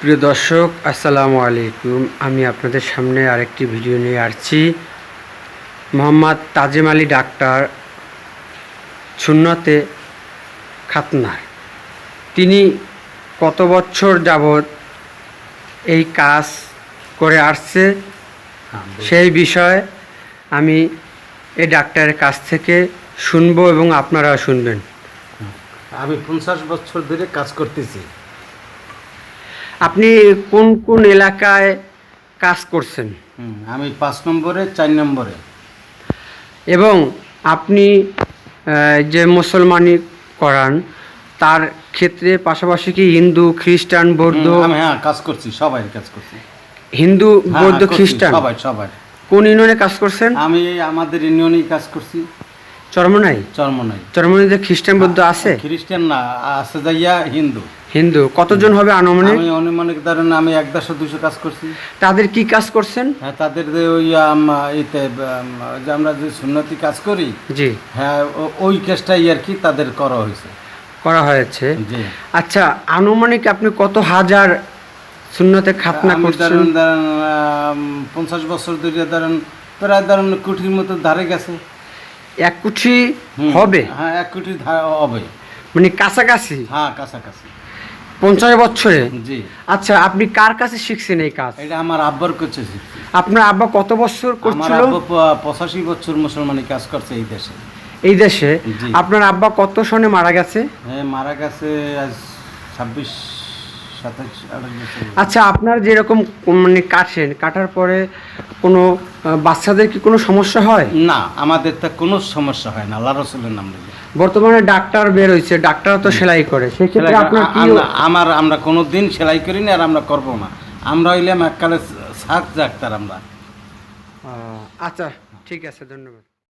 প্রিয় দর্শক আসসালামু আলাইকুম। আমি আপনাদের সামনে আরেকটি ভিডিও নিয়ে আসছি। মোহাম্মদ তাজিম আলী ডাক্তার সুন্নতে খাতনার তিনি কত বছর যাবৎ এই কাজ করে আসছে? সেই বিষয়ে আমি এই ডাক্তারের কাছ থেকে শুনব এবং আপনারা শুনবেন। আমি পঞ্চাশ বছর ধরে কাজ করতেছি। আপনি কোন কোন এলাকায় কাজ করছেন? আমি পাঁচ নম্বরে চার নম্বরে। এবং আপনি যে মুসলমানি করান তার ক্ষেত্রে পাশাপাশি কি হিন্দু খ্রিস্টান বৌদ্ধ? আমি হ্যাঁ কাজ করছি সবাই কাজ করছি। হিন্দু হ্যাঁ, বৌদ্ধ হ্যাঁ, খ্রিস্টান? সবাই সবাই। কোন ইউনিয়নে কাজ করছেন? আমি আমাদের ইউনিয়নেই কাজ করছি। চরমনাই? চরমনাই। চরমনাইতে খ্রিস্টান বৌদ্ধ আছে? খ্রিস্টান না আছে যাইয়া হিন্দু। হিন্দু কতজন হবে আনুমানিক? আমি অনুমানিক ধরেন আমি এক দেড়শো দুশো কাজ করছি। তাদের কি কাজ করছেন? হ্যাঁ তাদের যে ওই এতে যে আমরা যে সুন্নতি কাজ করি জি। হ্যাঁ ওই কাজটাই আর কি তাদের করা হয়েছে। করা হয়েছে। জি। আচ্ছা আনুমানিক আপনি কত হাজার শূন্যতে খাতনা করছেন? ধরেন পঞ্চাশ বছর ধরে ধরেন প্রায় ধরেন কোটির মতো ধারে গেছে। এক কোটি হবে? হ্যাঁ এক কোটি ধা- হবে। মানে কাছাকাছি? হ্যাঁ কাছাকাছি। পঞ্চাশ বছরে? জি। আচ্ছা আপনি কার কাছে শিখছেন এই কাজ? এটা আমার আব্বার শিখছি। আপনার আব্বা কত বছর আমার করছিল? আব্বা প- পঁচাশি বছর মুসলমানি কাজ করছে এই দেশে। এই দেশে? জি। আপনার আব্বা কত সনে মারা গেছে? হ্যাঁ মারা গেছে আজ ছাব্বিশ সাতাশ আঠাশ বছর। আচ্ছা আপনার যেরকম মানে কাটেন কাটার পরে কোনো আহ, বাচ্চাদের কি কোনো সমস্যা হয়? না আমাদের তো কোনো সমস্যা হয় না আল্লাহ রসুলের নাম নিলে। বর্তমানে ডাক্তার বের হয়েছে ডাক্তার তো সেলাই করে। সেক্ষেত্রে আপনার কি আমরা- আমার কোনো দিন সেলাই করি না আর আমরা করব না। আমরা হইলাম এককালে সাত ডাক্তার আমরা। আচ্ছা ঠিক আছে ধন্যবাদ।